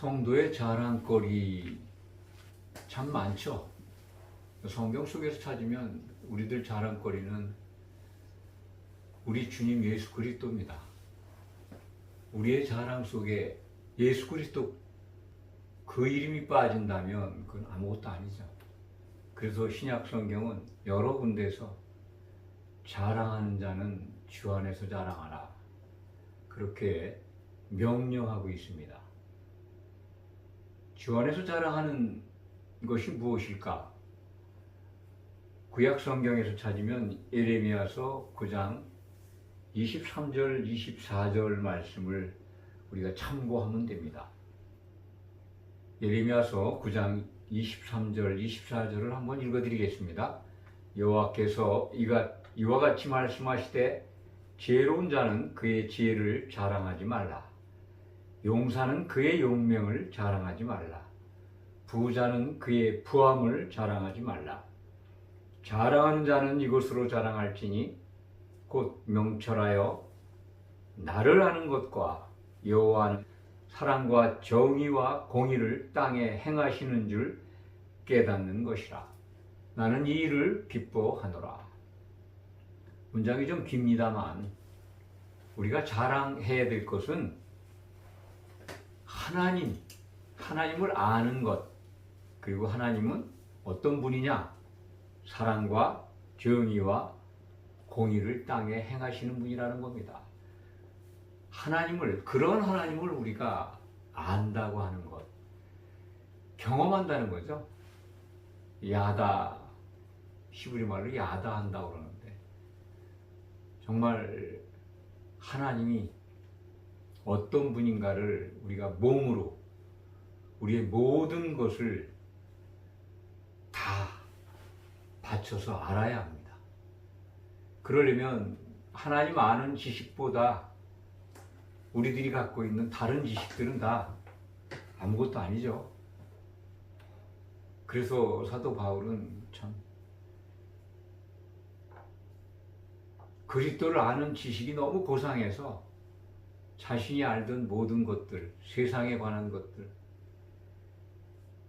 성도의 자랑거리 참 많죠. 성경 속에서 찾으면 우리들 자랑거리는 우리 주님 예수 그리스도입니다. 우리의 자랑 속에 예수 그리스도 그 이름이 빠진다면 그건 아무것도 아니죠. 그래서 신약 성경은 여러 군데서 자랑하는 자는 주 안에서 자랑하라. 그렇게 명령하고 있습니다. 주 안에서 자랑하는 것이 무엇일까? 구약 성경에서 찾으면 예레미야서 9장 23절, 24절 말씀을 우리가 참고하면 됩니다. 예레미야서 9장 23절, 24절을 한번 읽어 드리겠습니다. 여호와께서 이가 이와 같이 말씀하시되 지혜로운 자는 그의 지혜를 자랑하지 말라. 용사는 그의 용명을 자랑하지 말라. 부자는 그의 부함을 자랑하지 말라. 자랑하는 자는 이것으로 자랑할지니 곧 명철하여 나를 아는 것과 여호와는 사랑과 정의와 공의를 땅에 행하시는 줄 깨닫는 것이라. 나는 이 일을 기뻐하노라. 문장이 좀 깁니다만 우리가 자랑해야 될 것은 하나님, 하나님을 아는 것, 그리고 하나님은 어떤 분이냐? 사랑과 정의와 공의를 땅에 행하시는 분이라는 겁니다. 하나님을, 그런 하나님을 우리가 안다고 하는 것, 경험한다는 거죠. 야다, 히브리 말로 야다 한다고 그러는데, 정말 하나님이 어떤 분인가를 우리가 몸으로 우리의 모든 것을 다 바쳐서 알아야 합니다. 그러려면 하나님 아는 지식보다 우리들이 갖고 있는 다른 지식들은 다 아무것도 아니죠. 그래서 사도 바울은 참 그리스도를 아는 지식이 너무 고상해서 자신이 알던 모든 것들, 세상에 관한 것들,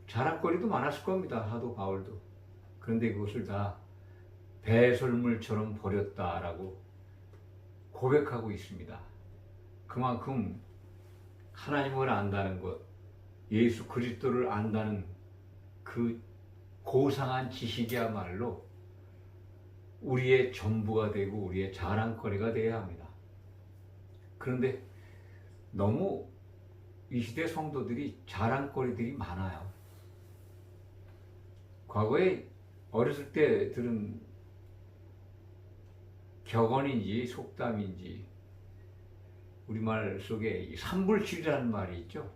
자랑거리도 많았을 겁니다. 사도 바울도. 그런데 그것을 다 배설물처럼 버렸다라고 고백하고 있습니다. 그만큼 하나님을 안다는 것, 예수 그리스도를 안다는 그 고상한 지식이야말로 우리의 전부가 되고 우리의 자랑거리가 되어야 합니다. 그런데 너무 이 시대 성도들이 자랑거리들이 많아요. 과거에 어렸을 때 들은 격언인지 속담인지 우리말 속에 이 삼불출이라는 말이 있죠.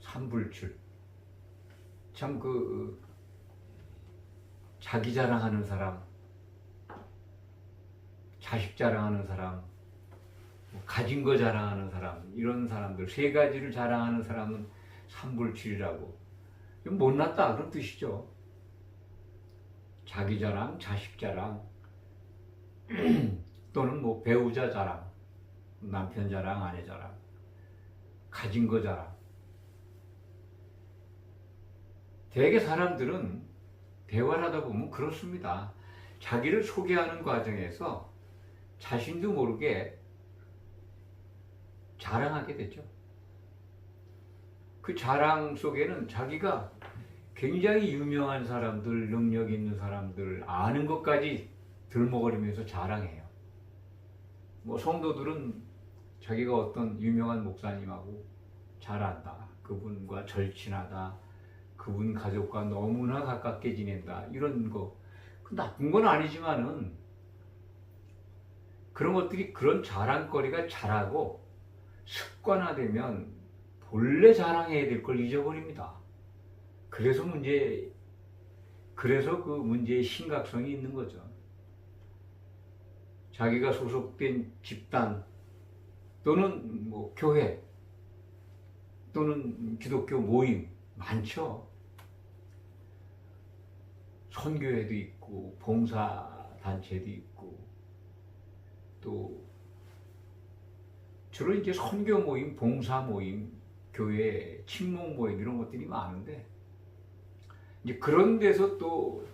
삼불출. 참 그 자기 자랑하는 사람, 자식 자랑하는 사람, 뭐 가진 거 자랑하는 사람, 이런 사람들 세 가지를 자랑하는 사람은 삼불출이라고. 이건 못났다 그런 뜻이죠. 자기 자랑, 자식 자랑, 또는 뭐 배우자 자랑, 남편 자랑, 아내 자랑, 가진 거 자랑. 대개 사람들은 대화를 하다 보면 그렇습니다. 자기를 소개하는 과정에서 자신도 모르게 자랑하게 되죠. 그 자랑 속에는 자기가 굉장히 유명한 사람들, 능력 있는 사람들, 아는 것까지 들먹거리면서 자랑해요. 뭐 성도들은 자기가 어떤 유명한 목사님하고 잘 안다. 그분과 절친하다. 그분 가족과 너무나 가깝게 지낸다. 이런 거. 그 나쁜 건 아니지만은 그런 것들이 그런 자랑거리가 자라고 습관화되면 본래 자랑해야 될 걸 잊어버립니다. 그래서 문제, 그래서 그 문제의 심각성이 있는 거죠. 자기가 소속된 집단 또는 뭐 교회 또는 기독교 모임 많죠. 선교회도 있고 봉사 단체도 있고 또 주로 이제 선교 모임, 봉사 모임 교회 친목 모임 이런 것들이 많은데 이제 그런 데서 또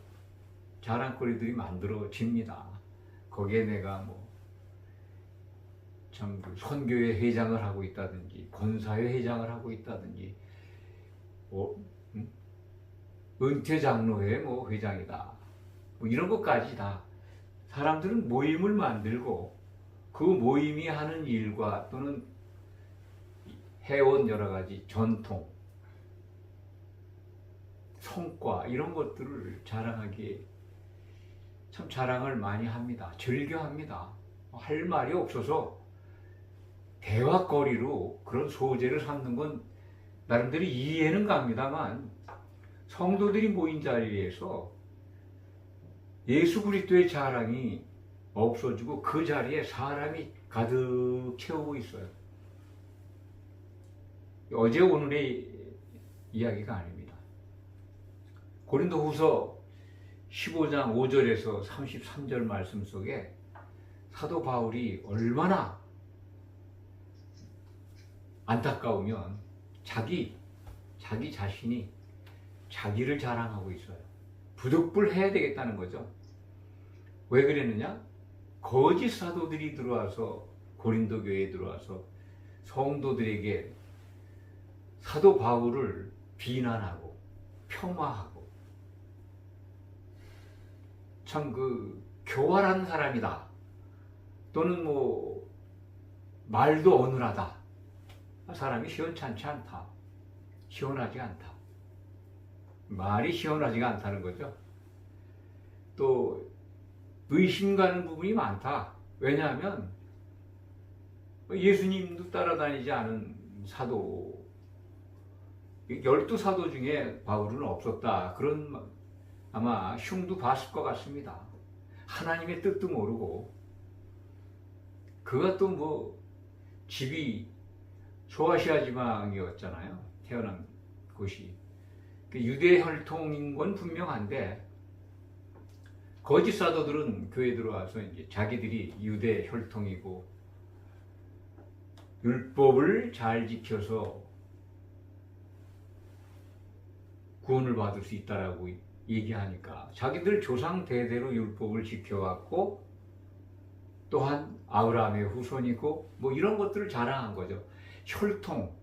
자랑거리들이 만들어집니다. 거기에 내가 뭐참 그 선교회 회장을 하고 있다든지 권사회 회장을 하고 있다든지 뭐 음? 은퇴 장로회 뭐 회장이다. 뭐 이런 것까지 다 사람들은 모임을 만들고 그 모임이 하는 일과 또는 해온 여러 가지 전통, 성과 이런 것들을 자랑하기에 참 자랑을 많이 합니다. 즐겨합니다. 할 말이 없어서 대화거리로 그런 소재를 삼는 건 나름대로 이해는 갑니다만 성도들이 모인 자리에서 예수 그리스도의 자랑이 없어지고 그 자리에 사람이 가득 채우고 있어요. 어제 오늘의 이야기가 아닙니다. 고린도 후서 15장 5절에서 33절 말씀 속에 사도 바울이 얼마나 안타까우면 자기, 자기 자신이 자기를 자랑하고 있어요. 부득불 해야 되겠다는 거죠. 왜 그랬느냐? 거짓 사도들이 들어와서 고린도 교회에 들어와서 성도들에게 사도 바울을 비난하고 폄하하고 참 그 교활한 사람이다. 또는 뭐 말도 어눌하다. 사람이 시원찮지 않다. 시원하지 않다. 말이 시원하지가 않다는 거죠. 또 의심 가는 부분이 많다 왜냐하면 예수님도 따라다니지 않은 사도 열두 사도 중에 바울은 없었다. 그런 아마 흉도 봤을 것 같습니다. 하나님의 뜻도 모르고 또뭐 집이 소아시아 지방이었잖아요. 태어난 곳이 그 유대 혈통인 건 분명한데 거짓 사도들은 교회 들어와서 이제 자기들이 유대 혈통이고 율법을 잘 지켜서 구원을 받을 수 있다라고 얘기하니까 자기들 조상 대대로 율법을 지켜왔고 또한 아브라함의 후손이고 뭐 이런 것들을 자랑한 거죠. 혈통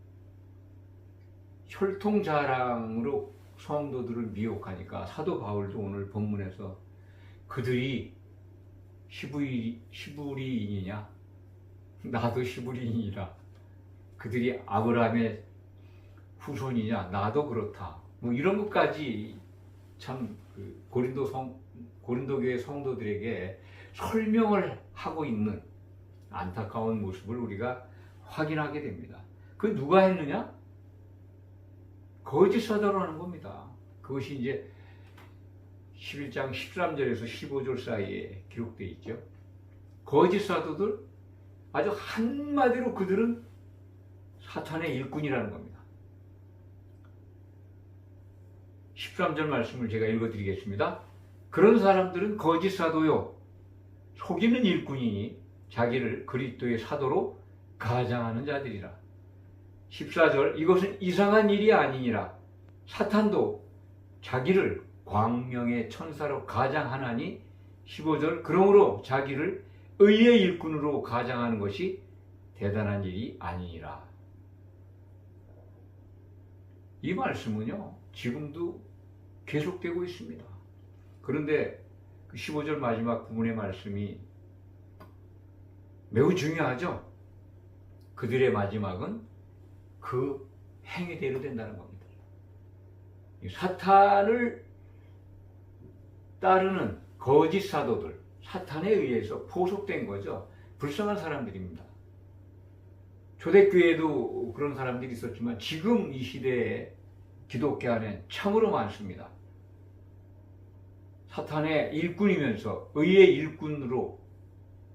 혈통 자랑으로 성도들을 미혹하니까 사도 바울도 오늘 본문에서 그들이 시부리, 시부리인이냐 나도 시부리인이라 그들이 아브라함의 후손이냐 나도 그렇다 뭐 이런 것까지 참그 고린도 성 고린도 교회 성도들에게 설명을 하고 있는 안타까운 모습을 우리가 확인하게 됩니다. 그 누가 했느냐? 거짓 사도라는 겁니다. 그것이 이제 11장 13절에서 15절 사이에 기록되어 있죠. 거짓 사도들 아주 한마디로 그들은 사탄의 일꾼이라는 겁니다. 13절 말씀을 제가 읽어드리겠습니다. 그런 사람들은 거짓 사도요, 속이는 일꾼이니 자기를 그리스도의 사도로 가장하는 자들이라. 14절 이것은 이상한 일이 아니니라. 사탄도 자기를 광명의 천사로 가장하나니 15절 그러므로 자기를 의의 일꾼으로 가장하는 것이 대단한 일이 아니니라. 이 말씀은요, 지금도 계속되고 있습니다. 그런데 그 15절 마지막 부분의 말씀이 매우 중요하죠. 그들의 마지막은 그 행위대로 된다는 겁니다. 사탄을 따르는 거짓 사도들, 사탄에 의해서 포속된 거죠. 불쌍한 사람들입니다. 초대교회에도 그런 사람들이 있었지만 지금 이 시대에 기독교 안에 참으로 많습니다. 사탄의 일꾼이면서 의의 일꾼으로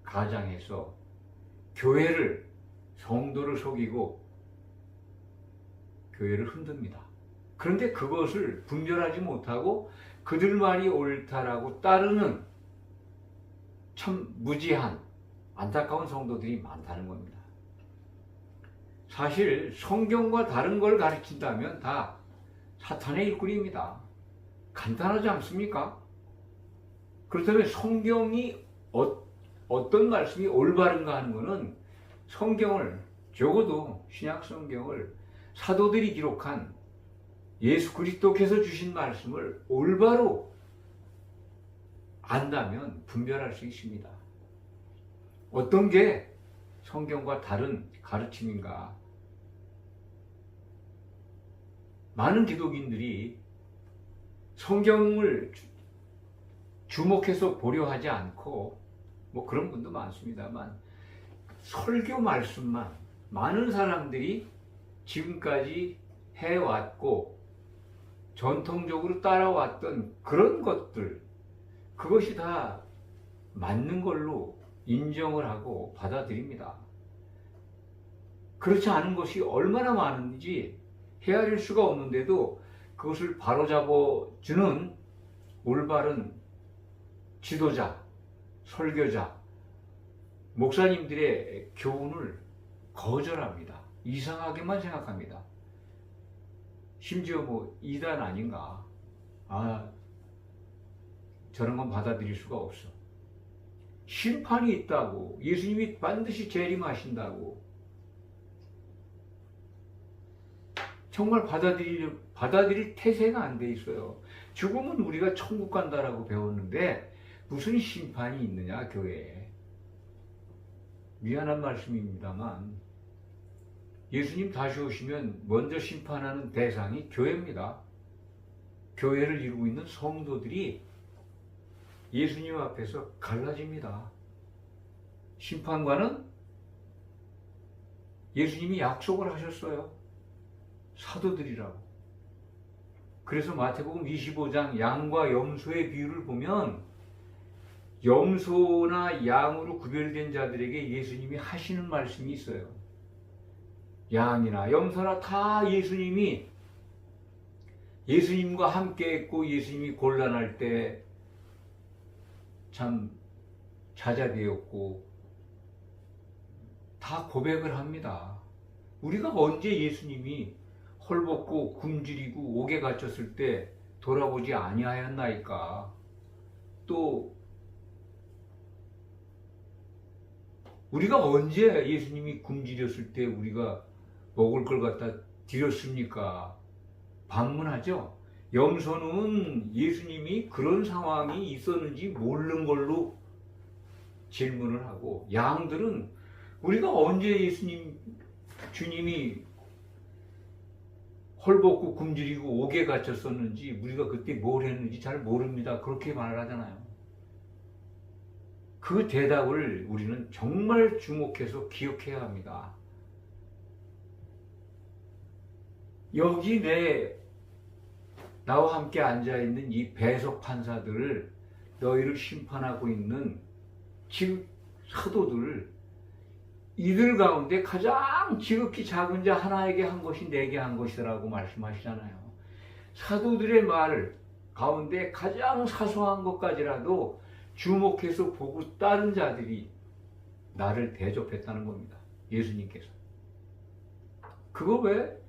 가장해서 교회를 성도를 속이고 교회를 흔듭니다. 그런데 그것을 분별하지 못하고 그들 말이 옳다라고 따르는 참 무지한 안타까운 성도들이 많다는 겁니다. 사실 성경과 다른 걸 가르친다면 다 사탄의 일꾼입니다. 간단하지 않습니까? 그렇다면 성경이 어, 어떤 말씀이 올바른가 하는 것은 성경을 적어도 신약 성경을 사도들이 기록한 예수 그리스도께서 주신 말씀을 올바로 안다면 분별할 수 있습니다. 어떤 게 성경과 다른 가르침인가? 많은 기독인들이 성경을 주- 주목해서 보려 하지 않고 뭐 그런 분도 많습니다만 설교 말씀만 많은 사람들이 지금까지 해왔고 전통적으로 따라왔던 그런 것들 그것이 다 맞는 걸로 인정을 하고 받아들입니다. 그렇지 않은 것이 얼마나 많은지 헤아릴 수가 없는데도 그것을 바로잡아 주는 올바른 지도자, 설교자, 목사님들의 교훈을 거절합니다. 이상하게만 생각합니다. 심지어 뭐 이단 아닌가? 아, 저런 건 받아들일 수가 없어. 심판이 있다고 예수님이 반드시 재림하신다고 정말 받아들일 받아들일 태세가 안 돼 있어요. 죽으면 우리가 천국 간다라고 배웠는데 무슨 심판이 있느냐 교회에 미안한 말씀입니다만 예수님 다시 오시면 먼저 심판하는 대상이 교회입니다. 교회를 이루고 있는 성도들이 예수님 앞에서 갈라집니다. 심판관은 예수님이 약속을 하셨어요. 사도들이라고. 그래서 마태복음 25장 양과 염소의 비유를 보면 염소나 양으로 구별된 자들에게 예수님이 하시는 말씀이 있어요. 양이나 염소나 다 예수님이 예수님과 함께 했고 예수님이 곤란할 때 참 자자되었고 다 고백을 합니다. 우리가 언제 예수님이 헐벗고 굶주리고 옥에 갇혔을 때 돌아보지 아니하였나이까. 또 우리가 언제 예수님이 굶주렸을 때 우리가 먹을 걸 갖다 드렸습니까? 반문하죠. 염소는 예수님이 그런 상황이 있었는지 모르는 걸로 질문을 하고 양들은 우리가 언제 예수님 주님이 헐벗고 굶주리고 옥에 갇혔었는지 우리가 그때 뭘 했는지 잘 모릅니다. 그렇게 말을 하잖아요. 그 대답을 우리는 정말 주목해서 기억해야 합니다. 여기 내 나와 함께 앉아 있는 이 배석 판사들을 너희를 심판하고 있는 지극 사도들 이들 가운데 가장 지극히 작은 자 하나에게 한 것이 내게 한 것이라고 말씀하시잖아요. 사도들의 말 가운데 가장 사소한 것까지라도 주목해서 보고 따른 자들이 나를 대접했다는 겁니다. 예수님께서. 그거 왜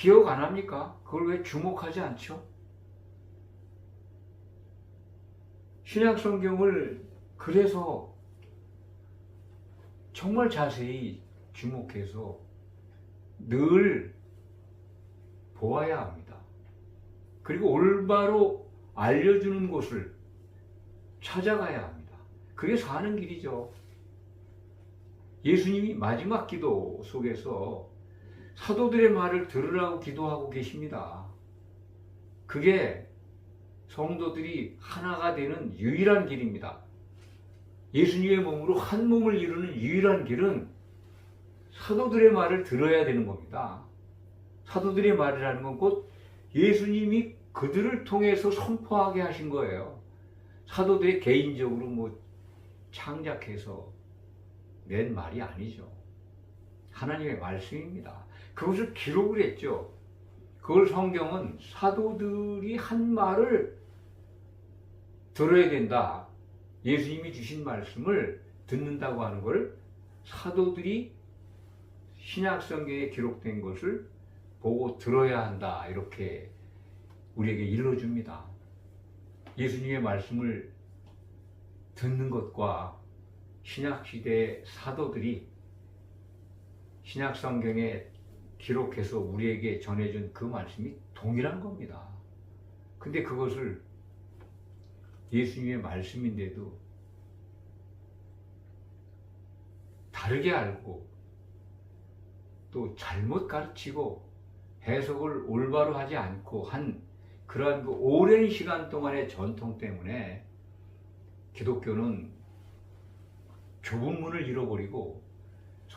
기억 안 합니까? 그걸 왜 주목하지 않죠? 신약 성경을 그래서 정말 자세히 주목해서 늘 보아야 합니다. 그리고 올바로 알려주는 곳을 찾아가야 합니다. 그게 사는 길이죠. 예수님이 마지막 기도 속에서 사도들의 말을 들으라고 기도하고 계십니다. 그게 성도들이 하나가 되는 유일한 길입니다. 예수님의 몸으로 한 몸을 이루는 유일한 길은 사도들의 말을 들어야 되는 겁니다. 사도들의 말이라는 건 곧 예수님이 그들을 통해서 선포하게 하신 거예요. 사도들이 개인적으로 뭐 창작해서 낸 말이 아니죠. 하나님의 말씀입니다. 그것을 기록을 했죠. 그걸 성경은 사도들이 한 말을 들어야 된다. 예수님이 주신 말씀을 듣는다고 하는 걸 사도들이 신약 성경에 기록된 것을 보고 들어야 한다. 이렇게 우리에게 일러줍니다. 예수님의 말씀을 듣는 것과 신약 시대의 사도들이 신약 성경에 기록해서 우리에게 전해준 그 말씀이 동일한 겁니다. 근데 그것을 예수님의 말씀인데도 다르게 알고 또 잘못 가르치고 해석을 올바로 하지 않고 한 그러한 그 오랜 시간 동안의 전통 때문에 기독교는 좁은 문을 잃어버리고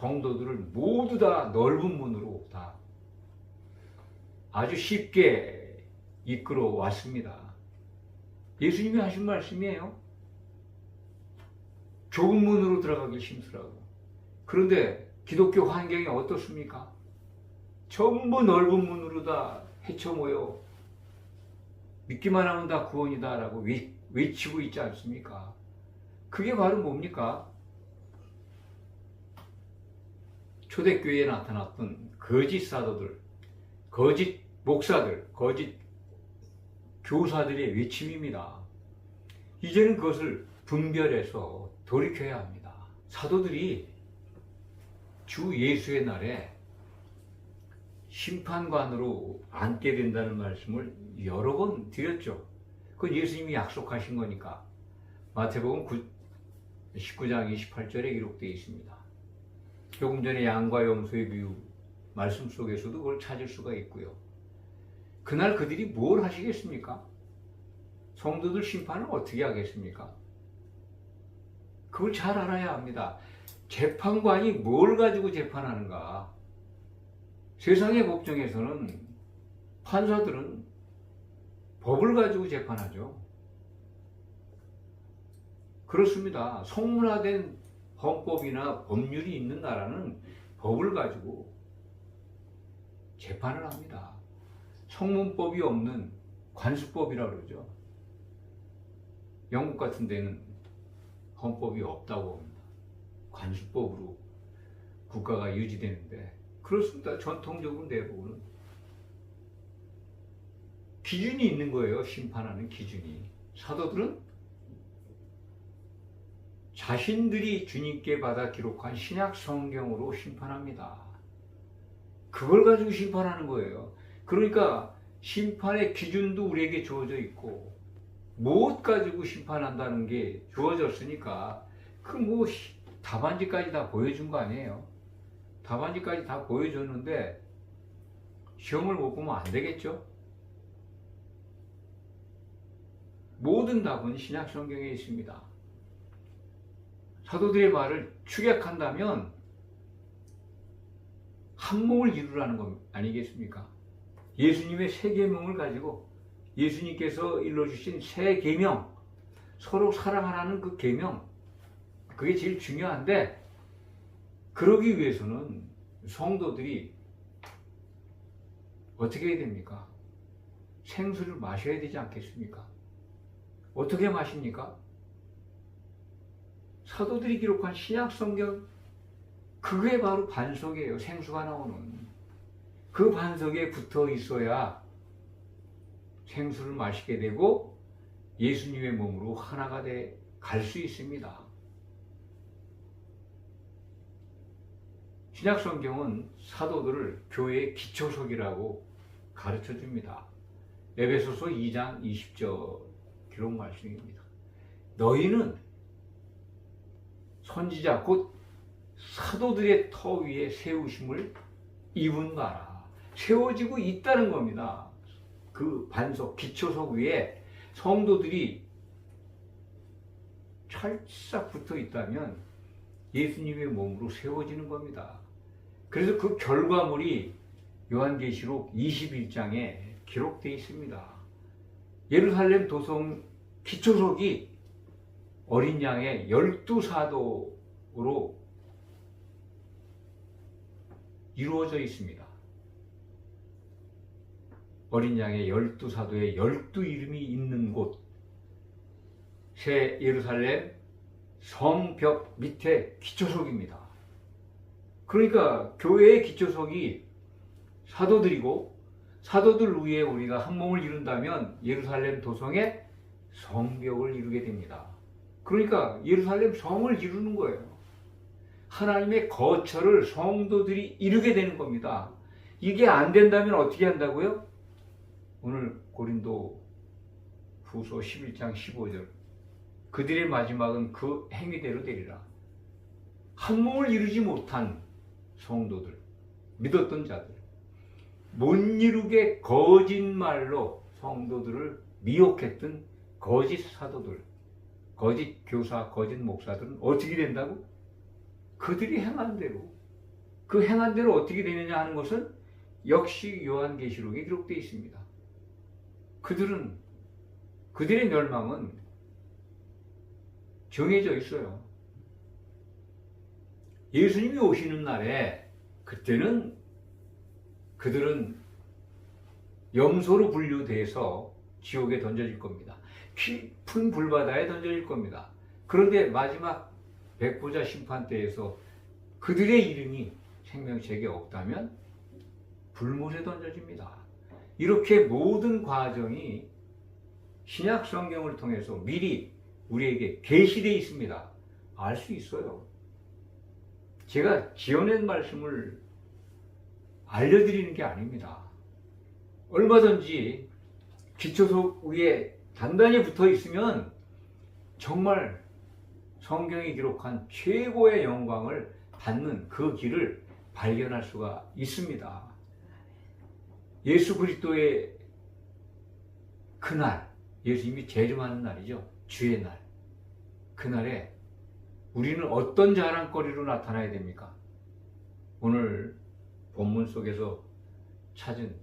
성도들을 모두 다 넓은 문으로 다 아주 쉽게 이끌어 왔습니다. 예수님이 하신 말씀이에요. 좁은 문으로 들어가기 힘쓰라고. 그런데 기독교 환경이 어떻습니까? 전부 넓은 문으로 다 헤쳐 모여 믿기만 하면 다 구원이다라고 외, 외치고 있지 않습니까? 그게 바로 뭡니까? 초대교회에 나타났던 거짓 사도들, 거짓 목사들, 거짓 교사들의 외침입니다. 이제는 그것을 분별해서 돌이켜야 합니다. 사도들이 주 예수의 날에 심판관으로 앉게 된다는 말씀을 여러 번 드렸죠. 그건 예수님이 약속하신 거니까. 마태복음 9, 19장 28절에 기록되어 있습니다. 조금 전에 양과 염소의 비유 말씀 속에서도 그걸 찾을 수가 있고요. 그날 그들이 뭘 하시겠습니까? 성도들 심판을 어떻게 하겠습니까? 그걸 잘 알아야 합니다. 재판관이 뭘 가지고 재판하는가? 세상의 법정에서는 판사들은 법을 가지고 재판하죠. 그렇습니다. 성문화된 헌법이나 법률이 있는 나라는 법을 가지고 재판을 합니다. 성문법이 없는 관수법이라고 그러죠. 영국 같은 데는 헌법이 없다고 합니다. 관수법으로 국가가 유지되는데 그렇습니다. 전통적으로 대부분은 기준이 있는 거예요. 심판하는 기준이. 사도들은 자신들이 주님께 받아 기록한 신약 성경으로 심판합니다. 그걸 가지고 심판하는 거예요. 그러니까 심판의 기준도 우리에게 주어져 있고 무엇 가지고 심판한다는 게 주어졌으니까 그 뭐 답안지까지 다 보여준 거 아니에요. 답안지까지 다 보여줬는데 시험을 못 보면 안 되겠죠? 모든 답은 신약 성경에 있습니다. 사도들의 말을 축약한다면 한 몸을 이루라는 것 아니겠습니까? 예수님의 세 계명을 가지고 예수님께서 일러주신 세 계명 서로 사랑하라는 그 계명 그게 제일 중요한데 그러기 위해서는 성도들이 어떻게 해야 됩니까? 생수를 마셔야 되지 않겠습니까? 어떻게 마십니까? 사도들이 기록한 신약 성경 그게 바로 반석이에요. 생수가 나오는. 그 반석에 붙어 있어야 생수를 마시게 되고 예수님의 몸으로 하나가 돼 갈 수 있습니다. 신약 성경은 사도들을 교회의 기초석이라고 가르쳐 줍니다. 에베소서 2장 20절 기록 말씀입니다. 너희는 선지자 곧 사도들의 터 위에 세우심을 입은 바라. 세워지고 있다는 겁니다. 그 반석, 기초석 위에 성도들이 찰싹 붙어 있다면 예수님의 몸으로 세워지는 겁니다. 그래서 그 결과물이 요한계시록 21장에 기록되어 있습니다. 예루살렘 도성 기초석이 어린 양의 열두 사도로 이루어져 있습니다. 어린 양의 열두 사도의 열두 이름이 있는 곳, 새 예루살렘 성벽 밑에 기초석입니다. 그러니까 교회의 기초석이 사도들이고 사도들 위에 우리가 한 몸을 이룬다면 예루살렘 도성의 성벽을 이루게 됩니다. 그러니까 예루살렘 성을 이루는 거예요. 하나님의 거처를 성도들이 이루게 되는 겁니다. 이게 안 된다면 어떻게 한다고요? 오늘 고린도 후서 11장 15절. 그들의 마지막은 그 행위대로 되리라. 한 몸을 이루지 못한 성도들, 믿었던 자들, 못 이루게 거짓말로 성도들을 미혹했던 거짓 사도들, 거짓 교사, 거짓 목사들은 어떻게 된다고? 그들이 행한 대로. 그 행한 대로 어떻게 되느냐 하는 것은 역시 요한계시록에 기록되어 있습니다. 그들은 그들의 멸망은 정해져 있어요. 예수님이 오시는 날에 그때는 그들은 염소로 분류돼서 지옥에 던져질 겁니다. 깊 은 불바다에 던져질 겁니다. 그런데 마지막 백보자 심판 때에서 그들의 이름이 생명책에 없다면 불못에 던져집니다. 이렇게 모든 과정이 신약 성경을 통해서 미리 우리에게 계시되어 있습니다. 알 수 있어요. 제가 지어낸 말씀을 알려드리는 게 아닙니다. 얼마든지 기초석 위에 단단히 붙어 있으면 정말 성경이 기록한 최고의 영광을 받는 그 길을 발견할 수가 있습니다. 예수 그리스도의 그날, 예수님이 재림하는 날이죠. 주의 날. 그날에 우리는 어떤 자랑거리로 나타나야 됩니까? 오늘 본문 속에서 찾은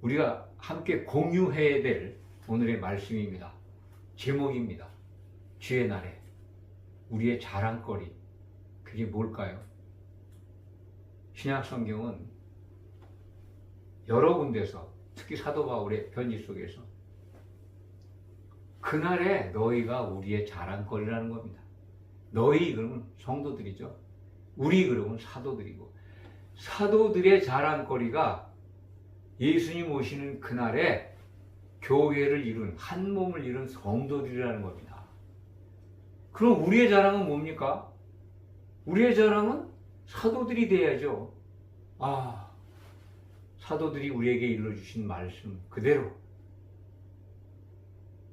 우리가 함께 공유해야 될 오늘의 말씀입니다. 제목입니다. 주의 날에 우리의 자랑거리 그게 뭘까요? 신약 성경은 여러 군데서 특히 사도 바울의 편지 속에서 그날에 너희가 우리의 자랑거리라는 겁니다. 너희 그러면 성도들이죠. 우리 그러면 사도들이고 사도들의 자랑거리가 예수님 오시는 그날에 교회를 이룬 한 몸을 이룬 성도들이라는 겁니다. 그럼 우리의 자랑은 뭡니까? 우리의 자랑은 사도들이 돼야죠. 아, 사도들이 우리에게 일러주신 말씀 그대로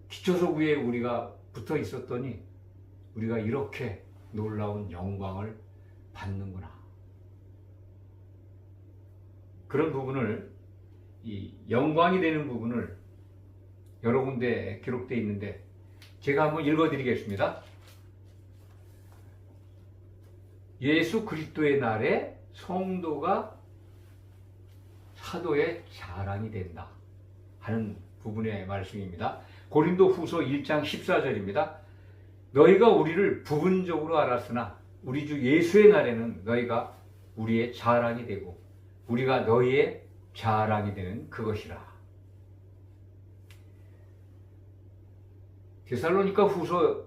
기초석 위에 우리가 붙어 있었더니 우리가 이렇게 놀라운 영광을 받는구나. 그런 부분을 이 영광이 되는 부분을 여러 군데 기록되어 있는데 제가 한번 읽어드리겠습니다. 예수 그리스도의 날에 성도가 사도의 자랑이 된다 하는 부분의 말씀입니다. 고린도 후서 1장 14절입니다. 너희가 우리를 부분적으로 알았으나 우리 주 예수의 날에는 너희가 우리의 자랑이 되고 우리가 너희의 자랑이 되는 그것이라. 데살로니가 후서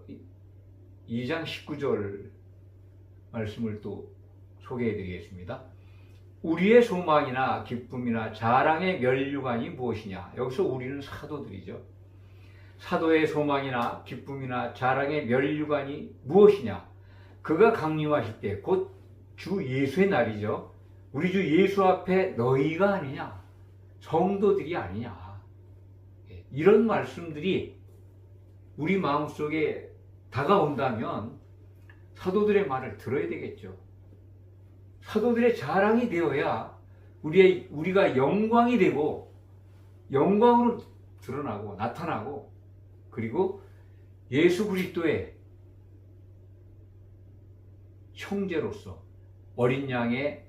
2장 19절 말씀을 또 소개해 드리겠습니다. 우리의 소망이나 기쁨이나 자랑의 면류관이 무엇이냐? 여기서 우리는 사도들이죠. 사도의 소망이나 기쁨이나 자랑의 면류관이 무엇이냐? 그가 강림하실 때 곧 주 예수의 날이죠. 우리 주 예수 앞에 너희가 아니냐? 성도들이 아니냐? 예, 이런 말씀들이 우리 마음속에 다가온다면 사도들의 말을 들어야 되겠죠. 사도들의 자랑이 되어야 우리의, 우리가 영광이 되고 영광으로 드러나고 나타나고 그리고 예수 그리스도의 형제로서 어린 양의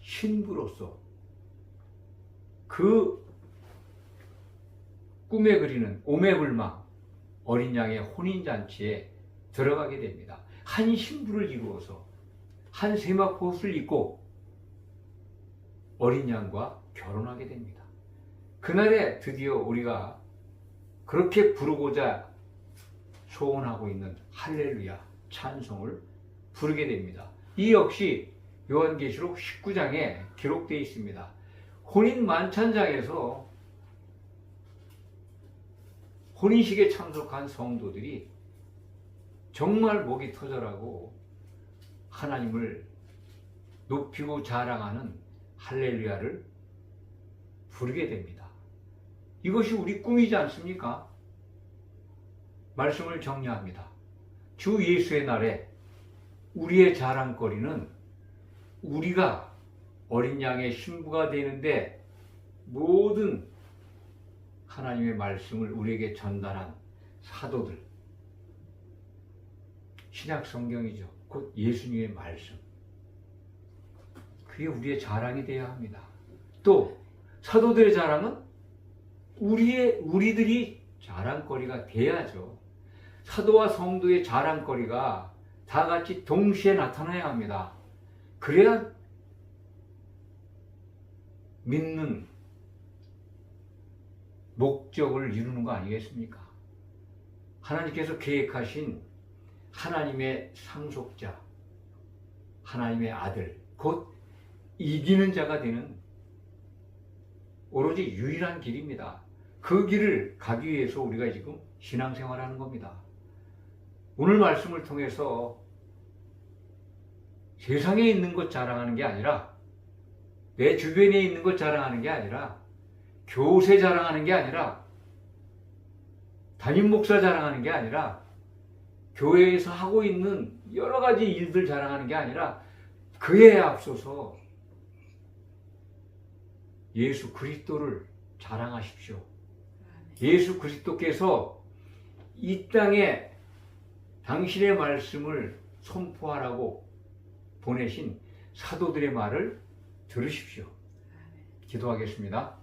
신부로서 그 꿈에 그리는 오매불망 어린 양의 혼인잔치에 들어가게 됩니다. 한 신부를 이루어서 한 세마포 옷을 입고 어린 양과 결혼하게 됩니다. 그날에 드디어 우리가 그렇게 부르고자 소원하고 있는 할렐루야 찬송을 부르게 됩니다. 이 역시 요한계시록 19장에 기록되어 있습니다. 혼인 만찬장에서 혼인식에 참석한 성도들이 정말 목이 터져라고 하나님을 높이고 자랑하는 할렐루야를 부르게 됩니다. 이것이 우리 꿈이지 않습니까? 말씀을 정리합니다. 주 예수의 날에 우리의 자랑거리는 우리가 어린 양의 신부가 되는데 모든 하나님의 말씀을 우리에게 전달한 사도들 신약 성경이죠. 곧 예수님의 말씀. 그게 우리의 자랑이 되어야 합니다. 또 사도들의 자랑은 우리의 우리들이 자랑거리가 돼야죠. 사도와 성도의 자랑거리가 다 같이 동시에 나타나야 합니다. 그래야 믿는 목적을 이루는 거 아니겠습니까? 하나님께서 계획하신 하나님의 상속자, 하나님의 아들, 곧 이기는 자가 되는 오로지 유일한 길입니다. 그 길을 가기 위해서 우리가 지금 신앙생활 하는 겁니다. 오늘 말씀을 통해서 세상에 있는 것 자랑하는 게 아니라 내 주변에 있는 것 자랑하는 게 아니라 교세 자랑하는 게 아니라 담임 목사 자랑하는 게 아니라 교회에서 하고 있는 여러 가지 일들 자랑하는 게 아니라 그에 앞서서 예수 그리스도를 자랑하십시오. 예수 그리스도께서 이 땅에 당신의 말씀을 선포하라고 보내신 사도들의 말을 들으십시오. 기도하겠습니다.